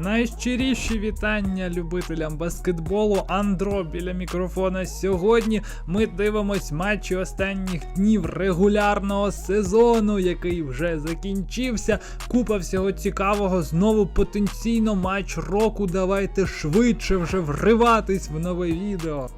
Найщиріші вітання любителям баскетболу. Андро біля мікрофона. Сьогодні ми дивимось матчі останніх днів регулярного сезону, який вже закінчився. Купа всього цікавого. Знову потенційно матч року. Давайте швидше вже вриватись в нове відео.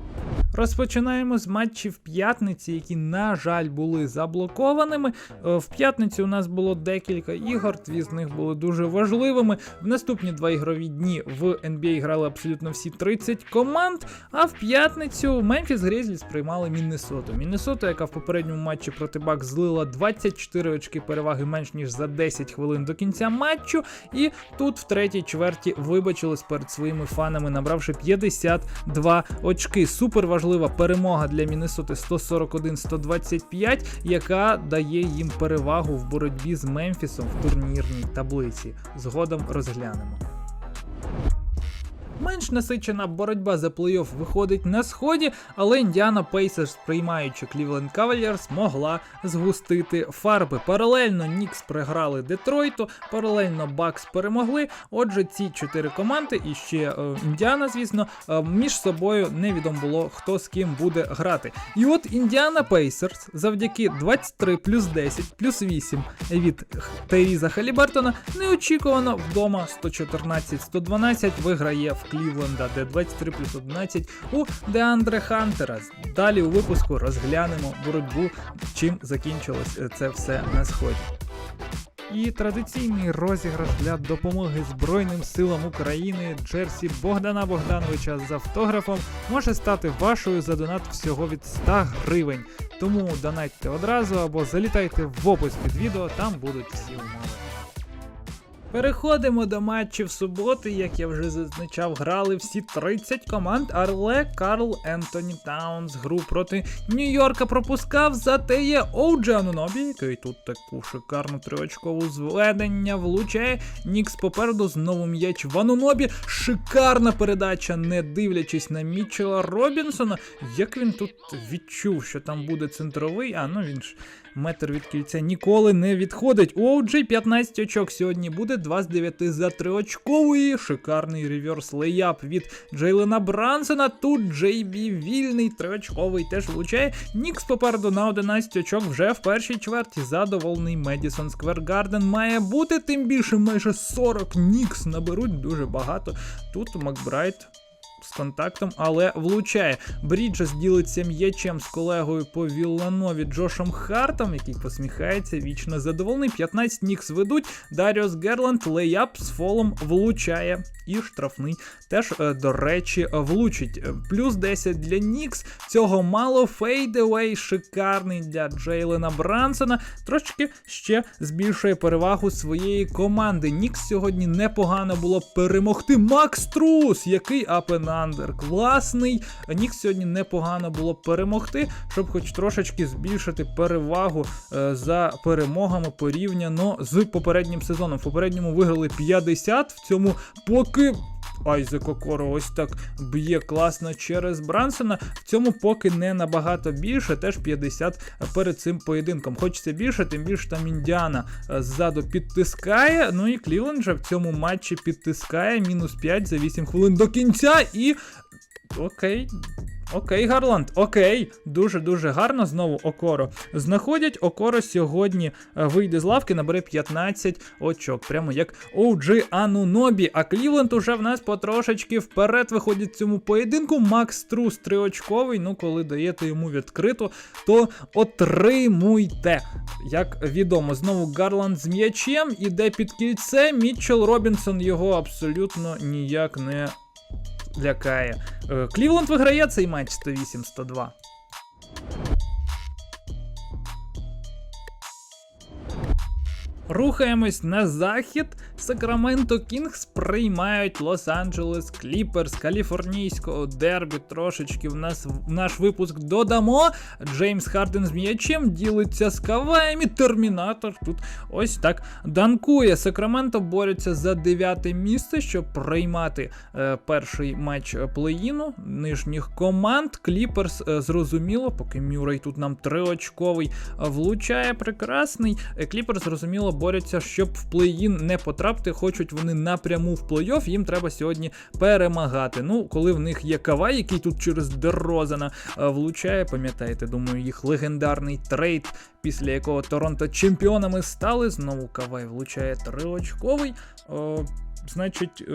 Розпочинаємо з матчів п'ятниці, які, на жаль, були заблокованими. Е, В п'ятницю у нас було декілька ігор, дві з них були дуже важливими. В наступні два ігрові дні в NBA грали абсолютно всі 30 команд. А в п'ятницю Мемфіс Грізліс приймали Міннесоту. Міннесоту, яка в попередньому матчі проти Бак злила 24 очки переваги менш ніж за 10 хвилин до кінця матчу. І тут в третій чверті вибачились перед своїми фанами, набравши 52 очки. Супер важлива перемога для Міннесоти 141-125, яка дає їм перевагу в боротьбі з Мемфісом в турнірній таблиці. Згодом розглянемо. Менш насичена боротьба за плей-офф виходить на сході, але Індіана Пейсерс, приймаючи Клівленд Кавальєрс, могла згустити фарби. Паралельно Нікс програли Детройту, паралельно Бакс перемогли. Отже, ці чотири команди і ще е, Індіана, звісно, е, між собою невідомо було, хто з ким буде грати. І от Індіана Пейсерс завдяки 23 плюс 10 плюс 8 від Тейріза Халібертона неочікувано вдома 114-112 виграє в Клівленда, де 23 плюс 11 у Деандре Хантера. Далі у випуску розглянемо боротьбу, чим закінчилось е, це все на сході. І традиційний розіграш для допомоги Збройним силам України Джерсі Богдана Богдановича з автографом може стати вашою за донат всього від 100 гривень. Тому донатьте одразу або залітайте в опис під відео, там будуть всі умови. Переходимо до матчів суботи, як я вже зазначав, грали всі 30 команд, але Карл Ентоні Таунс гру проти Нью-Йорка пропускав, зате є Оуджі Анунобі, який тут таку шикарну триочкову зведення влучає. Нікс попереду знову м'яч в Анунобі. Шикарна передача, не дивлячись на Мітчела Робінсона. Як він тут відчув, що там буде центровий, а ну він ж метр від кільця ніколи не відходить. У OG 15 очок сьогодні буде 2 з 9 за 3 очкової. Шикарний реверс лейап від Джейлена Брансона. Тут Джей Бі вільний, 3 очковий теж влучає. Нікс попереду на 11 очок вже в першій чверті. Задоволений Медісон Сквер Гарден має бути, тим більше майже 40 Нікс наберуть дуже багато. Тут Макбрайт з контактом, але влучає. Бріджес ділиться м'ячем з колегою по Вілланові Джошем Хартом, який посміхається, вічно задоволений. 15 нікс ведуть. Даріос Герланд лейап з фолом влучає. І штрафний теж, е, до речі, влучить. Плюс 10 для Нікс. Цього мало. Фейдевей шикарний для Джейлена Брансона. Трошки ще збільшує перевагу своєї команди. Нікс сьогодні непогано було перемогти. Макс Трус, який апенандер. Класний. Нік сьогодні непогано було перемогти, щоб хоч трошечки збільшити перевагу е, за перемогами порівняно з попереднім сезоном. В попередньому виграли 50, в цьому поки. Айзек Окоро ось так б'є класно через Брансона. В цьому поки не набагато більше, теж 50 перед цим поєдинком. Хочеться більше, тим більше там Індіана е, ззаду підтискає. Ну і Клівленд же в цьому матчі підтискає мінус 5 за 8 хвилин до кінця. І. Окей. Окей, Гарланд, окей, дуже-дуже гарно знову Окоро. Знаходять Окоро сьогодні е, вийде з лавки, набере 15 очок, прямо як OG Анунобі. А Клівленд уже в нас потрошечки вперед виходить в цьому поєдинку. Макс Трус триочковий. Ну, коли даєте йому відкрито, то отримуйте. Як відомо, знову Гарланд з м'ячем іде під кільце. Мітчел Робінсон його абсолютно ніяк не лякає. Е, Клівленд виграє цей матч 108-102. Рухаємось на захід. Сакраменто Кінгс приймають Лос-Анджелес Кліперс, каліфорнійського дербі. Трошечки в нас в наш випуск додамо. Джеймс Харден з м'ячем ділиться з Каваєм і Термінатор тут ось так данкує. Сакраменто борються за дев'яте місце, щоб приймати е, перший матч плей-іну нижніх команд. Кліперс е, зрозуміло, поки Мюррей тут нам триочковий е, влучає прекрасний. Е, Кліперс зрозуміло сміло борються, щоб в плей-ін не потрапити. Хочуть вони напряму в плей-офф, їм треба сьогодні перемагати. Ну, коли в них є Кавай, який тут через Дерозана е, влучає, пам'ятаєте, думаю, їх легендарний трейд, після якого Торонто чемпіонами стали. Знову Кавай влучає триочковий. Значить,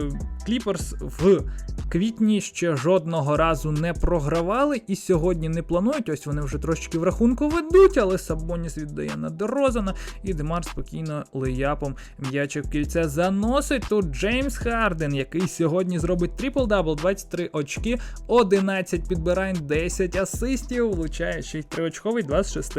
Кліперс в квітні ще жодного разу не програвали і сьогодні не планують. Ось вони вже трошечки в рахунку ведуть, але Сабоніс віддає на Дерозана, і Демар спокійно леяпом м'ячик в кільце заносить. Тут Джеймс Харден, який сьогодні зробить трипл-дабл, 23 очки, 11 підбирань, 10 асистів, влучає ще й 3-очковий, 26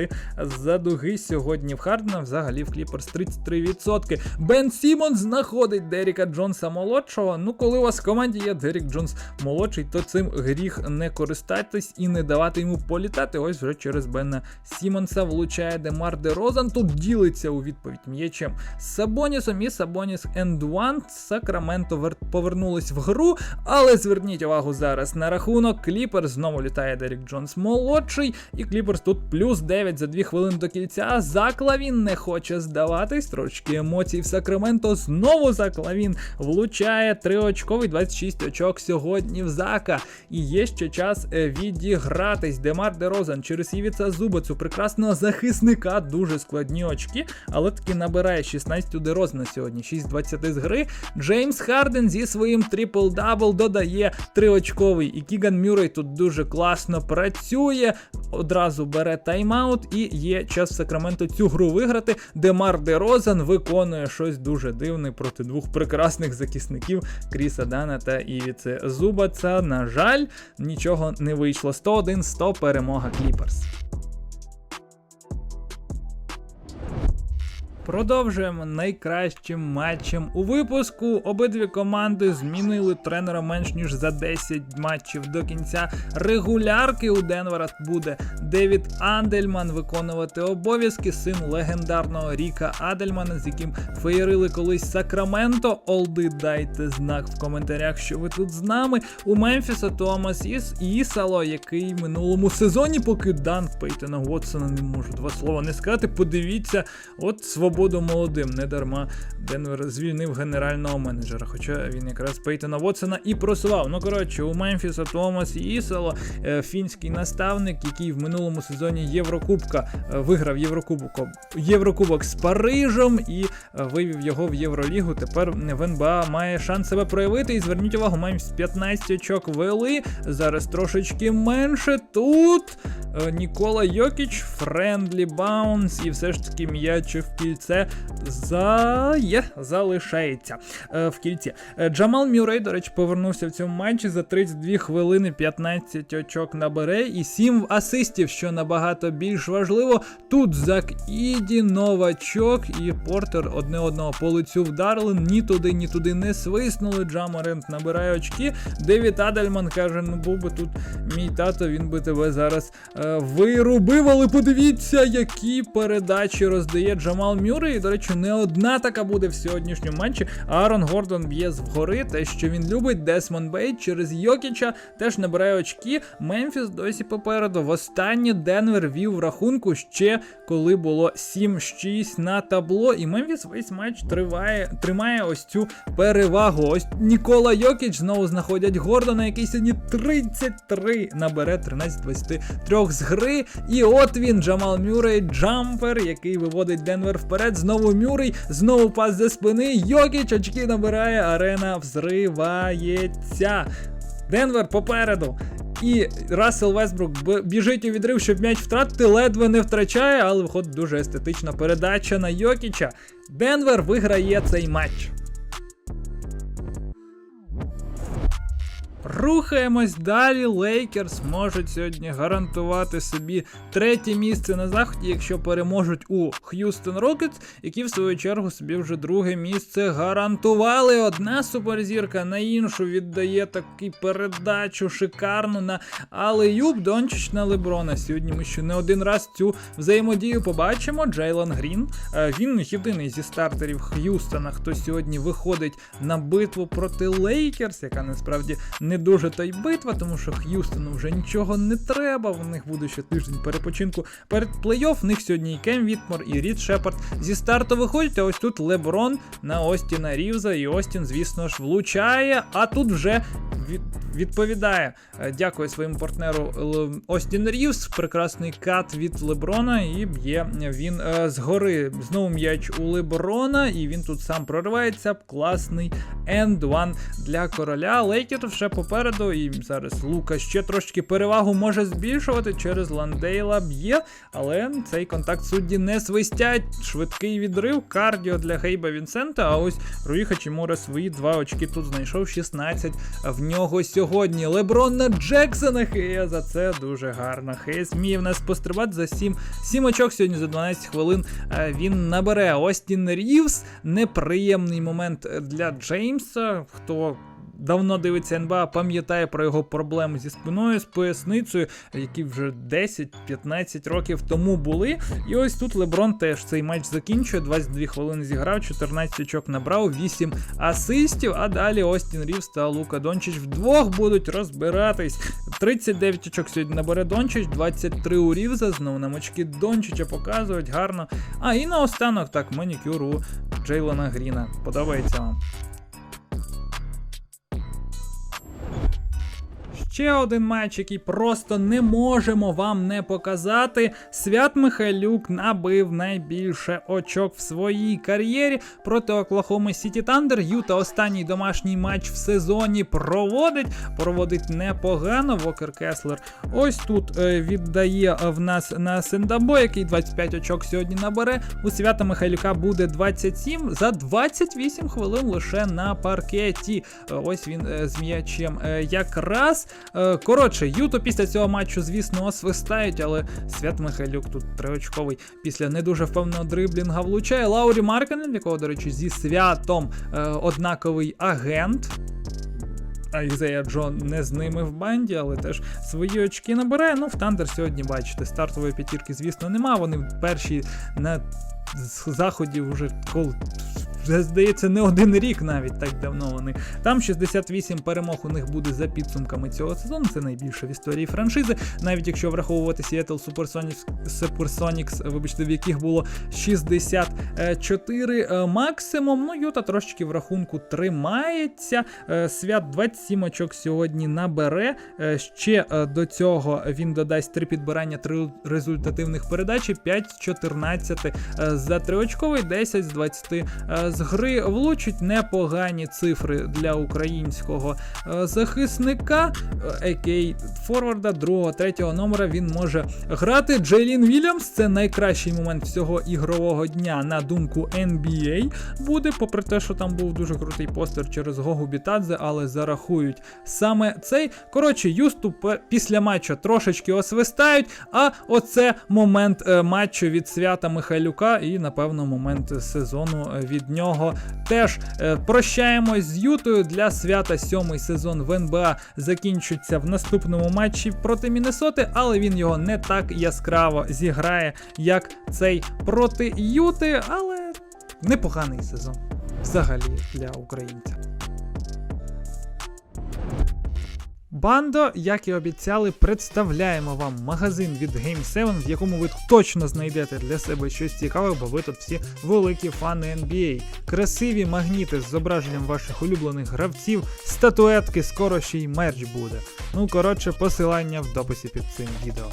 за дуги сьогодні в Хардена, взагалі в Кліперс 33%. Бен Сімон знаходить Деріка Джонса молодшого. Ну, коли у вас в команді є Дерік Джонс молодший, то цим гріх не користатись і не давати йому політати. Ось вже через Бена Сімонса влучає Демар Де Розан. Тут ділиться у відповідь м'ячем з Сабонісом і Сабоніс Енд One. Сакраменто вер... повернулись в гру, але зверніть увагу зараз на рахунок. Кліперс знову літає Дерік Джонс молодший, і Кліперс тут плюс 9 за 2 хвилини до кільця. Заклавін не хоче здаватись. Трошки емоцій в Сакраменто. Знову Заклавін влучає триочковий 26 очок сьогодні в Зака. І є ще час е, відігратись. Демар Дерозан через Івіца Зубацу, прекрасного захисника, дуже складні очки, але таки набирає 16 у Дерозана сьогодні, 6-20 з гри. Джеймс Харден зі своїм трипл-дабл додає триочковий. І Кіган Мюррей тут дуже класно працює. Одразу бере тайм-аут і є час в Сакраменто цю гру виграти. Демар Дерозан виконує щось дуже дивне проти двох прекрасних захисників Кріса Дана та Івіци Зубаца. На жаль, нічого не вийшло. 101-100 перемога Кліперс. Продовжуємо найкращим матчем у випуску. Обидві команди змінили тренера менш ніж за 10 матчів до кінця регулярки. У Денвера буде Девід Андельман виконувати обов'язки, син легендарного Ріка Адельмана, з яким феєрили колись Сакраменто. Олди, дайте знак в коментарях, що ви тут з нами. У Мемфіса Томас Іс Ісало, який минулому сезоні, поки Дан Пейтона Вотсона не можу два слова не сказати. Подивіться, от свободу молодим. Не дарма Денвер звільнив генерального менеджера. Хоча він якраз Пейтона Вотсона і просував. Ну коротше, у Мемфіса Томас Ісало, е, фінський наставник, який в минулому сезоні Єврокубка е, виграв Єврокубок, Єврокубок з Парижем і е, вивів його в Євролігу. Тепер в НБА має шанс себе проявити. І зверніть увагу, Мемфіс 15 очок вели. Зараз трошечки менше. Тут Нікола Йокіч, Френдлі Баунс, і все ж таки м'ячик в кільце за... є, залишається е, в кільці. Е, Джамал Мюррей, до речі, повернувся в цьому матчі за 32 хвилини, 15 очок набере і 7 асистів, що набагато більш важливо. Тут Зак Іді, новачок і Портер одне одного по лицю вдарили. Ні туди, ні туди не свиснули. Джамарент набирає очки. Девід Адельман каже: ну був би тут мій тато, він би тебе зараз е, вирубив. Але подивіться, які передачі роздає Джамал Мюррей. І, До речі, не одна така буде в сьогоднішньому матчі. Аарон Гордон б'є згори, те, що він любить. Десмон Бейт через Йокіча теж набирає очки. Мемфіс досі попереду. Востаннє Денвер вів рахунку ще коли було 7-6 на табло. І Мемфіс весь матч триває, тримає ось цю перевагу. Ось Нікола Йокіч знову знаходять Гордона, який сьогодні 33 набере 13-23 з гри. І от він, Джамал Мюррей, джампер, який виводить Денвер вперед. Знову Мюррей, знову пас за спини. Йокіч очки набирає, арена взривається. Денвер попереду. І Рассел Весбрук біжить у відрив, щоб м'яч втратити, ледве не втрачає, але виходить дуже естетична передача на Йокіча. Денвер виграє цей матч. Рухаємось далі. Лейкерс можуть сьогодні гарантувати собі третє місце на заході, якщо переможуть у Х'юстон Рокетс, які в свою чергу собі вже друге місце гарантували. Одна суперзірка на іншу віддає таку передачу шикарну на Алеюб Дончич на Леброна. Сьогодні ми ще не один раз цю взаємодію побачимо. Джейлон Грін. е, Він єдиний зі стартерів Х'юстона, хто сьогодні виходить на битву проти Лейкерс, яка насправді не дуже та й битва, тому що Х'юстону вже нічого не треба. В них буде ще тиждень перепочинку перед плей-офф. В них сьогодні і Кем Вітмор, і Рід Шепард зі старту виходять. А ось тут Леброн на Остіна Рівза, і Остін, звісно ж, влучає. А тут вже від, відповідає. Е, Дякую своєму партнеру Остін Рівз. Прекрасний кат від Леброна. І б'є він е, згори. Знову м'яч у Леброна, і він тут сам проривається. Класний енд one для короля. Лейкер вже попереду. І зараз Лука ще трошки перевагу може збільшувати через Ландейла б'є, але цей контакт судді не свистять. Швидкий відрив, кардіо для Гейба Вінсента. А ось Руї Хачімура свої два очки тут знайшов 16 в нього сьогодні. Леброн на Джексона Хея за це дуже гарно. Хей зміє в нас пострибати за 7, 7 очок сьогодні за 12 хвилин. е, Він набере Остін Рівс. Неприємний момент для Джеймса. Хто давно дивиться НБА, пам'ятає про його проблеми зі спиною, з поясницею, які вже 10-15 років тому були. І ось тут Леброн теж цей матч закінчує. 22 хвилини зіграв, 14 очок набрав, 8 асистів. А далі Остін Рівс та Лука Дончич вдвох будуть розбиратись. 39 очок сьогодні набере Дончич, 23 у Рівза. Знову нам очки Дончича показують гарно. А і наостанок так манікюр у Джейлона Гріна. Подобається вам. Ще один матч, який просто не можемо вам не показати. Свят Михайлюк набив найбільше очок в своїй кар'єрі проти Оклахоми Сіті Тандер. Юта останній домашній матч в сезоні проводить. Проводить непогано. Вокер Кеслер ось тут е, віддає в нас на Сендабо, який 25 очок сьогодні набере. У Свята Михайлюка буде 27 за 28 хвилин лише на паркеті. Е, Ось він е, з м'ячем е, якраз. Е, Коротше, Юто після цього матчу, звісно, освистають, але Свят Михайлюк тут триочковий після не дуже впевненого дриблінга влучає. Лаурі Марканен, якого, до речі, зі святом е, однаковий агент. А Ізея Джон не з ними в банді, але теж свої очки набирає. Ну, в Тандер сьогодні, бачите, стартової п'ятірки, звісно, нема. Вони перші на заході вже коли. Здається, не один рік навіть так давно вони. Там 68 перемог у них буде за підсумками цього сезону. Це найбільше в історії франшизи. Навіть якщо враховувати Seattle Supersonics, Supersonics вибачте, в яких було 64 е, максимум. Ну, Юта трошечки в рахунку тримається. Е, Свят 27 очок сьогодні набере. Е, Ще до цього він додасть 3 підбирання, 3 результативних передачі, 5 з 14 е, за 3 очковий, 10 з 20 е, з гри. Влучить непогані цифри для українського е, захисника. Екей форварда, другого, третього номера він може грати. Джейлін Вільямс це найкращий момент всього ігрового дня, на думку NBA. Буде, попри те, що там був дуже крутий постер через Гогу Бітадзе, але зарахують саме цей. Коротше, Юсту після матчу трошечки освистають. А оце момент е, матчу від свята Михайлюка, і, напевно, момент сезону е, від нього теж Е, прощаємось з Ютою для свята. Сьомий сезон в НБА закінчиться в наступному матчі проти Міннесоти, але він його не так яскраво зіграє, як цей проти Юти, але непоганий сезон взагалі для українця. Бандо, як і обіцяли, представляємо вам магазин від Game 7, в якому ви точно знайдете для себе щось цікаве, бо ви тут всі великі фани NBA. Красиві магніти з зображенням ваших улюблених гравців, статуетки, скоро ще й мерч буде. Ну, коротше, посилання в дописі під цим відео.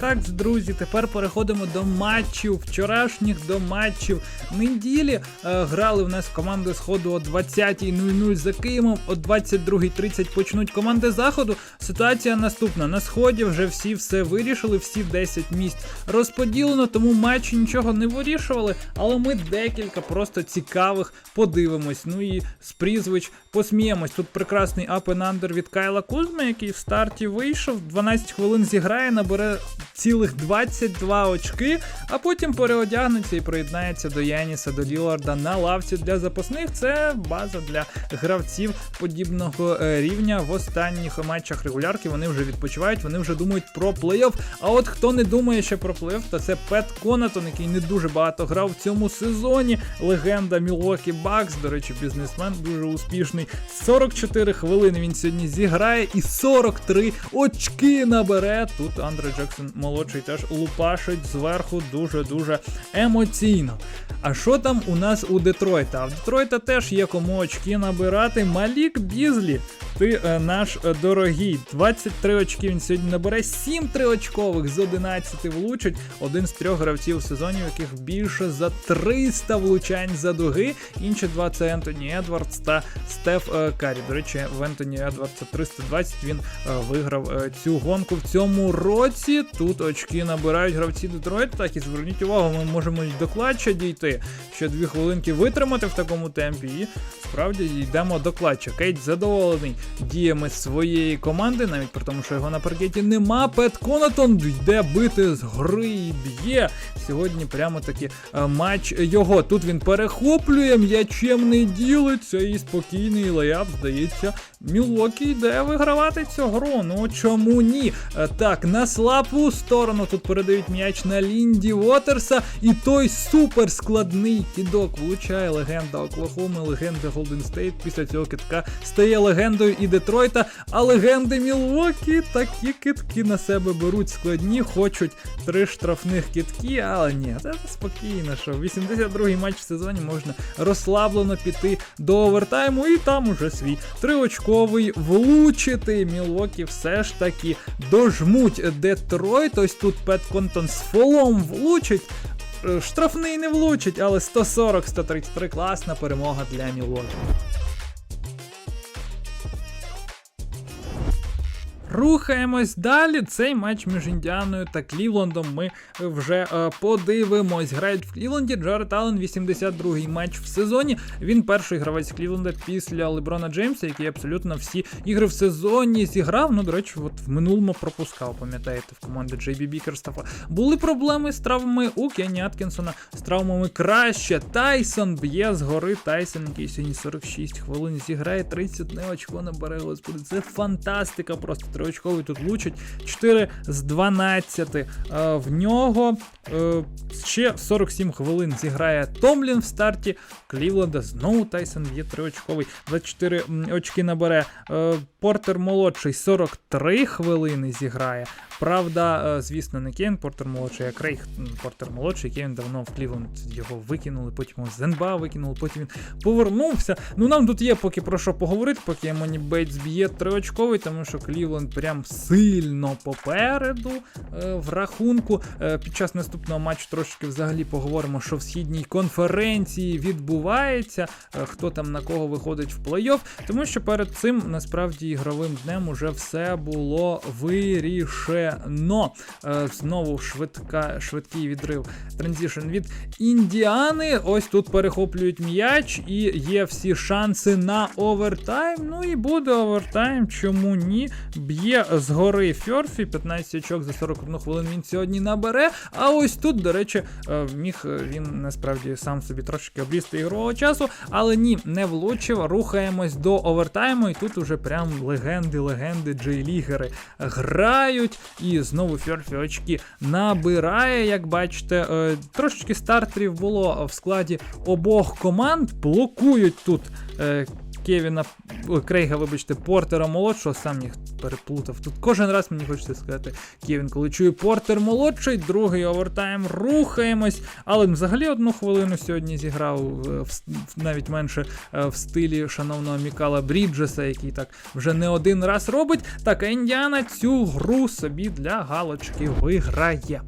Так, друзі, тепер переходимо до матчів, вчорашніх до матчів неділі. Е, грали в нас команди сходу о 20.00 за Києвом, о 22.30 почнуть команди заходу. Ситуація наступна: на сході вже всі все вирішили, всі 10 місць розподілено, тому матчі нічого не вирішували. Але ми декілька просто цікавих подивимось. Ну і з прізвищ посміємось. Тут прекрасний апенандер від Кайла Кузьми, який в старті вийшов, 12 хвилин зіграє, набере цілих 22 очки, а потім переодягнеться і приєднається до Яніса до Ліларда на лавці для запасних. Це база для гравців подібного е, рівня. В останніх матчах регулярки вони вже відпочивають, вони вже думають про плей-офф. А от хто не думає ще про плей-офф, то це Пет Конатон, який не дуже багато грав в цьому сезоні. Легенда Мілвокі Бакс, до речі, бізнесмен дуже успішний. 44 хвилини він сьогодні зіграє і 43 очки набере. Тут Андре Джексон молодший теж лупашить зверху дуже-дуже емоційно. А що там у нас у Детройта? А в Детройта теж є кому очки набирати. Малік Бізлі. Ти е, наш е, дорогий. 23 очки він сьогодні набере, 7 триочкових з 11 влучить. Один з трьох гравців в сезоні, у яких більше за 300 влучань за дуги. Інші два це Ентоні Едвардс та Стеф е, Карі. До речі, в Ентоні Едвардса 320 він е, виграв е, цю гонку в цьому році. Тут очки набирають гравці Детройт. Так і зверніть увагу, ми можемо й до клатча дійти. Ще дві хвилинки витримати в такому темпі. І справді йдемо до клатча. Кейт задоволений діями своєї команди, навіть при тому, що його на паркеті нема. Пет Конатон йде бити з гри і б'є. Сьогодні прямо таки е, матч його. Тут він перехоплює, м'ячем не ділиться і спокійний леяп, здається. Мілокі йде вигравати цю гру. Ну чому ні? Е, Так, на слабу сторону тут передають м'яч на Лінді Уотерса. І той супер складний кідок влучає легенда Оклахоми, легенда Голден Стейт. Після цього китка стає легендою і Детройта. А легенди Мілвокі такі китки на себе беруть складні, хочуть три штрафних китки, але ні, це спокійно, що 82-й матч в сезоні можна розслаблено піти до овертайму, і там уже свій триочковий влучити. Мілвокі все ж таки дожмуть Детройт. Ось тут Пет Контон з фолом влучить. Е, Штрафний не влучить, але 140-133 класна перемога для Мілвокі. Рухаємось далі. Цей матч між Індіаною та Клівлендом ми вже е, подивимось. Грають в Клівленді Джаред Аллен, 82-й матч в сезоні. Він перший гравець Клівленда після Леброна Джеймса, який абсолютно всі ігри в сезоні зіграв. Ну, до речі, от в минулому пропускав, пам'ятаєте, в команди Джей Бі Бікерстафа. Були проблеми з травмами у Кенні Аткінсона, з травмами краще. Тайсон б'є згори. Тайсон, який сьогодні 46 хвилин зіграє, 31 очко набере. Господи, це фантастика просто триочковий тут влучить. 4 з 12. Е, в нього е, ще 47 хвилин зіграє Томлін в старті. Клівленда знову Тайсон є триочковий. 24 очки набере. Е, Портер молодший 43 хвилини зіграє. Правда, звісно, не Кен Портер молодший, а Крейг Портер молодший, він давно в Клівленд його викинули, потім його з НБА викинули, потім він повернувся. Ну нам тут є поки про що поговорити, поки Емоні Бейтс б'є триочковий, тому що Клівленд прям сильно попереду е, в рахунку. Е, під час наступного матчу трошки взагалі поговоримо, що в східній конференції відбувається, е, хто там на кого виходить в плей-офф, тому що перед цим насправді ігровим днем уже все було вирішено. Е, знову швидка, швидкий відрив транзішн від Індіани. Ось тут перехоплюють м'яч, і є всі шанси на овертайм. Ну і буде овертайм, чому ні? Б'є згори Фьорфі, 15 очок за 41 хвилину він сьогодні набере. А ось тут, до речі, е, міг е, він насправді сам собі трошки обрізти ігрового часу, але ні, не влучив. Рухаємось до овертайму, і тут уже прям легенди, легенди джейлігери грають. І знову Фьорфі очки набирає, як бачите. Е, Трошечки стартерів було в складі обох команд. Блокують тут. Кевіна Крейга, вибачте, Портера молодшого, сам їх переплутав. Тут кожен раз мені хочеться сказати Кевін, коли чую Портер молодший, другий овертайм, рухаємось. Але взагалі одну хвилину сьогодні зіграв е, в- навіть менше е, в стилі шановного Мікала Бріджеса, який так вже не один раз робить. Так, Індіана цю гру собі для галочки виграє.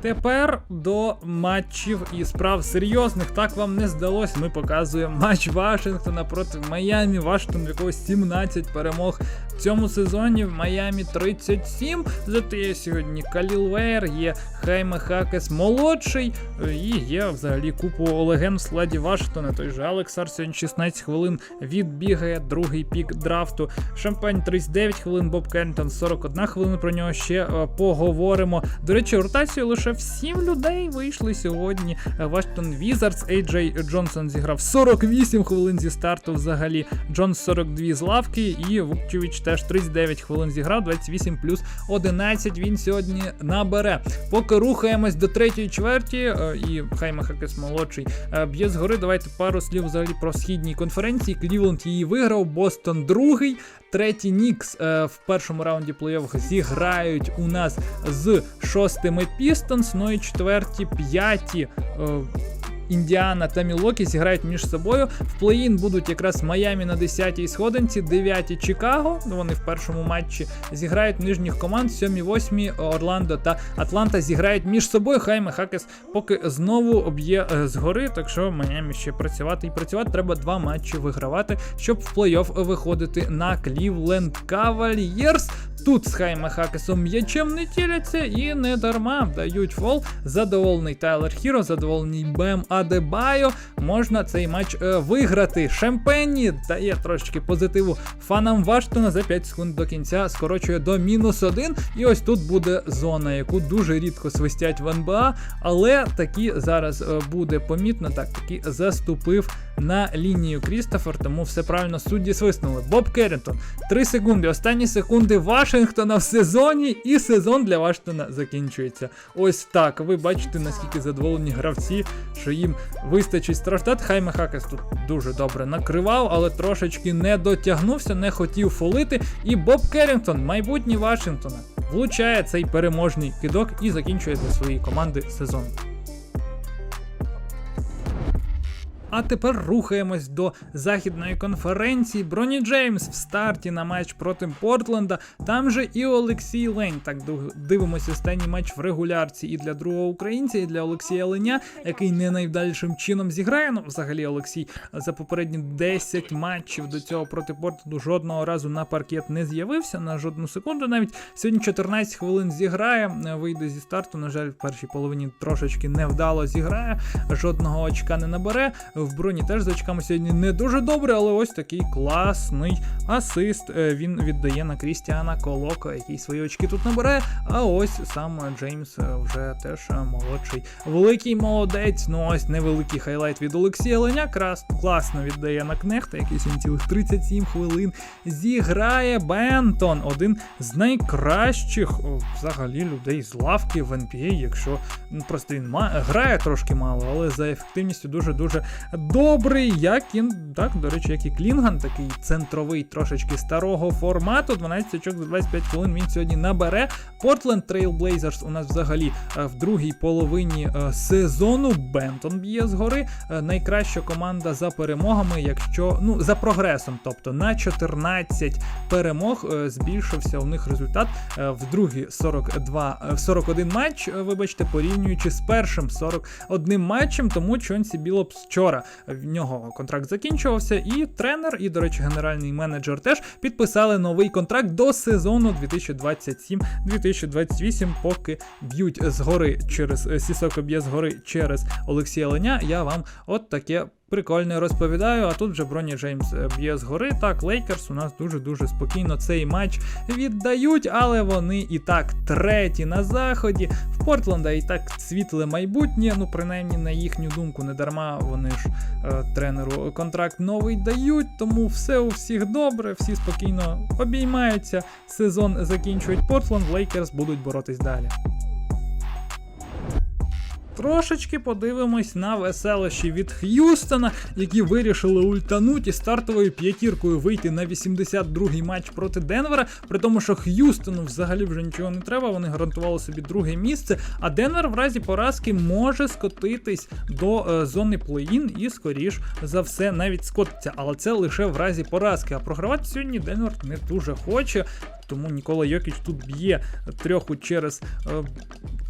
Тепер до матчів і справ серйозних. Так вам не здалось. Ми показуємо матч Вашингтона проти Майами. Вашингтон якогось 17 перемог цьому сезоні в Майамі 37. Зате є сьогодні Каліл Вейер, є Хайме Хакес молодший, і є взагалі купу легенд в складі Вашингтона. Той же Алексар сьогодні 16 хвилин відбігає, другий пік драфту. Шампань 39 хвилин, Боб Керрінтон 41 хвилина. Про нього ще е, поговоримо. До речі, ротацію лише в 7 людей вийшли сьогодні. Вашингтон Візардс, Ей Джей Джонсон зіграв 48 хвилин зі старту взагалі. Джонс 42 з лавки, і Вукчевич теж 39 хвилин зіграв, 28 плюс 11 він сьогодні набере. Поки рухаємось до третьої чверті, е, і Хайме Хакес молодший е, б'є згори. Давайте пару слів взагалі про східній конференції. Клівленд її виграв, Бостон другий. Третій Нікс е, в першому раунді плей-офф зіграють у нас з шостими Пістонс, ну і четверті, п'яті. Індіана та Мілокі зіграють між собою. В плей-ін будуть якраз Майамі на 10-й сходинці, 9-й Чикаго. Вони в першому матчі зіграють нижніх команд, 7-8 Орландо та Атланта зіграють між собою. Хайме Хакес поки знову об'є е, згори. Так що Майамі ще працювати і працювати. Треба два матчі вигравати, щоб в плей-офф виходити на Клівленд Кавальєрс. Тут з Хайме Хакесом м'ячем не тіляться і не дарма дають фол. Задоволений Тайлер Хіро, задоволений Бем Адебайо. Можна цей матч е, виграти. Шемпенні дає трошечки позитиву фанам Ваштона за 5 секунд до кінця, скорочує до мінус 1. І ось тут буде зона, яку дуже рідко свистять в НБА, але таки зараз е, буде помітно. Так, таки заступив на лінію Крістофер, тому все правильно судді свиснули. Боб Керрінтон, 3 секунди. Останні секунди Вашингтона в сезоні, і сезон для Вашингтона закінчується. Ось так. Ви бачите, наскільки задоволені гравці, що їм вистачить страждати. Хайме Хакес тут дуже добре накривав, але трошечки не дотягнувся, не хотів фолити. І Боб Керрінгтон, майбутній Вашингтона, влучає цей переможний кидок і закінчує для своєї команди сезон. А тепер рухаємось до західної конференції. Броні Джеймс в старті на матч проти Портленда. Там же і Олексій Лень. Так дивимося останній матч в регулярці і для другого українця, і для Олексія Леня, який не найдальшим чином зіграє. Ну, взагалі, Олексій за попередні 10 матчів до цього проти Портленду жодного разу на паркет не з'явився на жодну секунду. Навіть сьогодні 14 хвилин зіграє, вийде зі старту. На жаль, в першій половині трошечки невдало зіграє, жодного очка не набере. В броні теж з очками сьогодні не дуже добре, але ось такий класний асист е, він віддає на Крістіана Колоко, який свої очки тут набирає. А ось сам Джеймс е, вже теж е, молодший. Великий молодець. Ну ось невеликий хайлайт від Олексія Леня. Крас класно віддає на Кнехта, який сьогодні цілих 37 хвилин зіграє Бентон. Один з найкращих взагалі людей з лавки в NBA, якщо ну, просто він грає трошки мало, але за ефективністю дуже-дуже добрий, як і, так, до речі, як і Клінган, такий центровий трошечки старого формату. 12 очок за 25 хвилин він сьогодні набере. Portland Trail Blazers у нас взагалі е, в другій половині е, сезону. Бентон б'є згори. Е, Найкраща команда за перемогами, якщо ну за прогресом, тобто на 14 перемог збільшився у них результат в другій 42, е, 41 матч, вибачте, порівнюючи з першим 41 матчем, тому Чонсі Білопс вчора в нього контракт закінчувався, і тренер, і, до речі, генеральний менеджер теж підписали новий контракт до сезону 2027-2028, поки б'ють згори через е, Сісоко б'є згори через Олексія Леня. Я вам от таке. Прикольно розповідаю, а тут вже Броні Джеймс е, б'є згори. Так, Лейкерс у нас дуже-дуже спокійно цей матч віддають, але вони і так треті на заході. В Портленда і так світле майбутнє, ну принаймні на їхню думку, не дарма вони ж е, тренеру контракт новий дають, тому все у всіх добре, всі спокійно обіймаються. Сезон закінчують Портленд, Лейкерс будуть боротись далі. Трошечки подивимось на веселощі від Х'юстона, які вирішили ультануть стартовою п'ятіркою вийти на 82-й матч проти Денвера. При тому, що Х'юстону взагалі вже нічого не треба. Вони гарантували собі друге місце. А Денвер в разі поразки може скотитись до е, зони плей-ін і, скоріш за все, навіть скотиться. Але це лише в разі поразки. А програвати сьогодні Денвер не дуже хоче. Тому Нікола Йокіч тут б'є трьоху через е,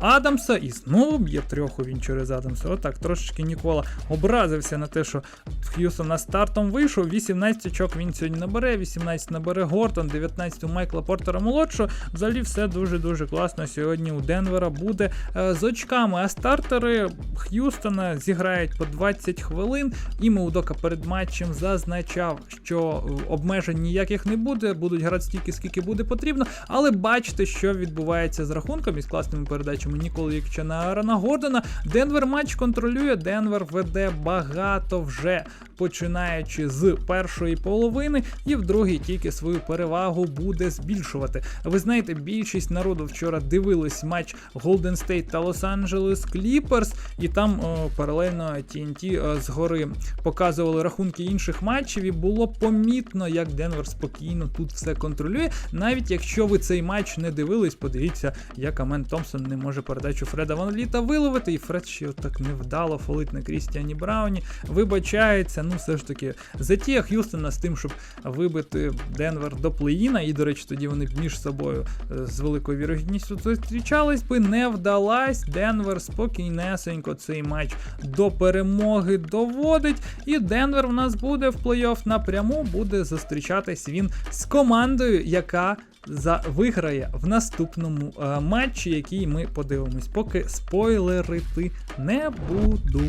Адамса і знову б'є трьоху він через Адамса. Отак, трошечки Нікола образився на те, що Х'юстон на стартом вийшов. 18 очок він сьогодні набере, 18 набере Гортон, 19 у Майкла Портера молодшого. Взагалі все дуже-дуже класно сьогодні у Денвера буде е, з очками. А стартери Х'юстона зіграють по 20 хвилин. І Меудока перед матчем зазначав, що обмежень ніяких не буде, будуть грати стільки, скільки буде потрібно. Але бачите, що відбувається з рахунком і з класними передачами Ніколи Якча на Аарона Гордона. Денвер матч контролює. Денвер веде багато вже починаючи з першої половини, і в другій тільки свою перевагу буде збільшувати. Ви знаєте, більшість народу вчора дивились матч Golden State та Los-Angeles Clippers, і там о, паралельно TNT згори показували рахунки інших матчів, і було помітно, як Денвер спокійно тут все контролює. Навіть якщо ви цей матч не дивились, подивіться, як Амен Томпсон не може передачу Фреда Ван Літа виловити, і Фред ще так невдало фолить на Крістіані Брауні. Вибачається, ну все ж таки затія Х'юстона з тим, щоб вибити Денвер до плей-іна, і, до речі, тоді вони б між собою е, з великою вірогідністю зустрічались би, не вдалась. Денвер спокійнесенько цей матч до перемоги доводить. І Денвер в нас буде в плей-офф напряму, буде зустрічатись він з командою, яка за виграє в наступному е, матчі, який ми подивимось. Поки спойлерити не буду.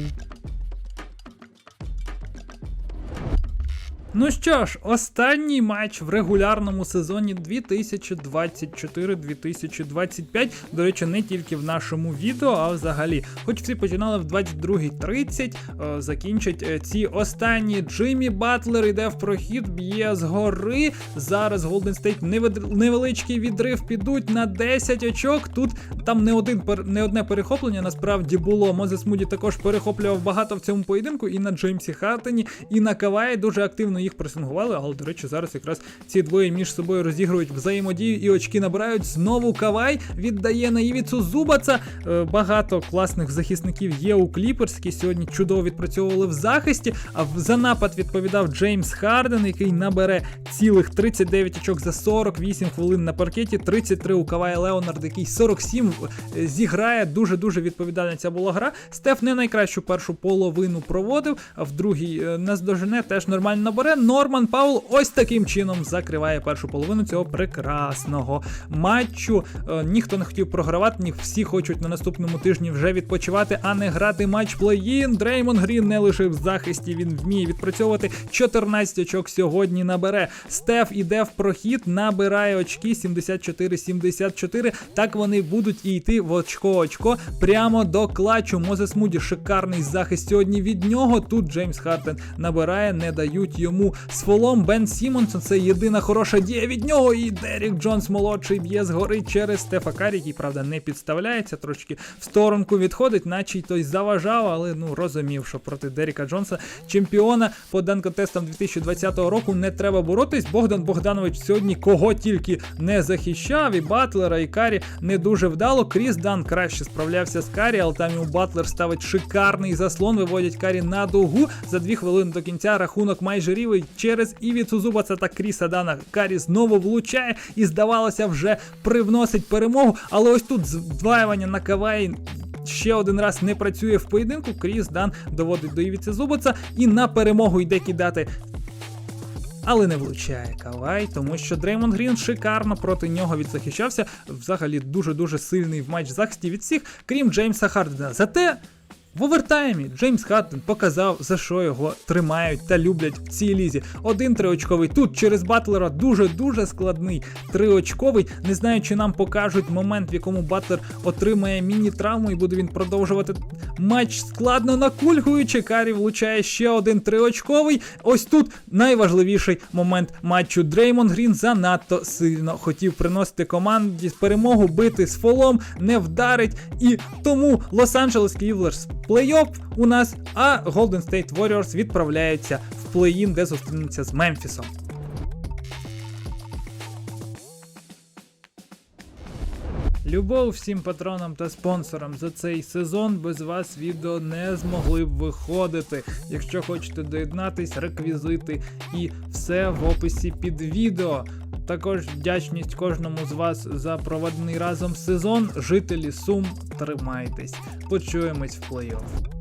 Ну що ж, останній матч в регулярному сезоні 2024-2025. До речі, не тільки в нашому відео, а взагалі. Хоч всі починали в 22.30, е, закінчать е, ці останні. Джиммі Батлер йде в прохід, б'є згори. Зараз Golden State невид- невеличкий відрив підуть на 10 очок. Тут там не один не одне перехоплення насправді було. Мозес Муді також перехоплював багато в цьому поєдинку. І на Джеймсі Хартені, і на Каваї дуже активно їх пресингували. Але, до речі, зараз якраз ці двоє між собою розігрують взаємодію і очки набирають. Знову Кавай віддає на Івіцу Зубаца. Е, Багато класних захисників є у Кліперс, які сьогодні чудово відпрацьовували в захисті. А за напад відповідав Джеймс Харден, який набере цілих 39 очок за 48 хвилин на паркеті. 33 у Кавая Леонард, який 47 е, зіграє. Дуже дуже відповідальна ця була гра. Стеф не найкращу першу половину проводив, а в другій е, наздожене теж нормально набере. Норман Паул ось таким чином закриває першу половину цього прекрасного матчу. Е, Ніхто не хотів програвати, ні всі хочуть на наступному тижні вже відпочивати, а не грати матч плей-ін. Дреймон Грін не лише в захисті, він вміє відпрацьовувати 14 очок сьогодні набере. Стеф іде в прохід, набирає очки 74-74. Так вони будуть і йти в очко-очко прямо до клачу. Мозес Муді шикарний захист сьогодні від нього. Тут Джеймс Хартен набирає, не дають йому з фолом. Бен Сімонсон це єдина хороша дія від нього. І Дерік Джонс молодший б'є згори через Стефа Карі, який, правда, не підставляється, трошки в сторонку відходить, наче й той заважав, але ну розумів, що проти Деріка Джонса, чемпіона по данкотестам 2020 року, не треба боротись. Богдан Богданович сьогодні кого тільки не захищав, і Батлера, і Карі не дуже вдало. Кріс Дан краще справлявся з Карі, але там йому Батлер ставить шикарний заслон, виводять Карі на дугу. За дві хвилини до кінця рахунок майже рівий через Івіцу Зубаца та Кріса Дана. Карі знову влучає і, здавалося, вже привносить перемогу. Але ось тут здваювання на Каваї ще один раз не працює в поєдинку. Кріс Дан доводить до Івіця Зубаца і на перемогу йде кидати але не влучає Кавай, тому що Дреймон Грін шикарно проти нього відзахищався. Взагалі дуже-дуже сильний в матч захисті від всіх, крім Джеймса Хардена. Зате. В овертаймі Джеймс Хаттен показав, за що його тримають та люблять в цій лізі. Один триочковий тут через Батлера дуже-дуже складний триочковий. Не знаю, чи нам покажуть момент, в якому Батлер отримає міні-травму і буде він продовжувати матч складно накульгуючи. Карі влучає ще один триочковий. Ось тут найважливіший момент матчу. Дреймон Грін занадто сильно хотів приносити команді перемогу, бити з фолом, не вдарить. І тому Лос-Анджелес Ківлерс плей-офф у нас, а Golden State Warriors відправляються в плей-ін, де зустрінуться з Мемфісом. Любов всім патронам та спонсорам за цей сезон. Без вас відео не змогли б виходити. Якщо хочете доєднатись, реквізити і все в описі під відео. Також вдячність кожному з вас за проведений разом сезон. Жителі Сум, тримайтесь. Почуємось в плей-офф.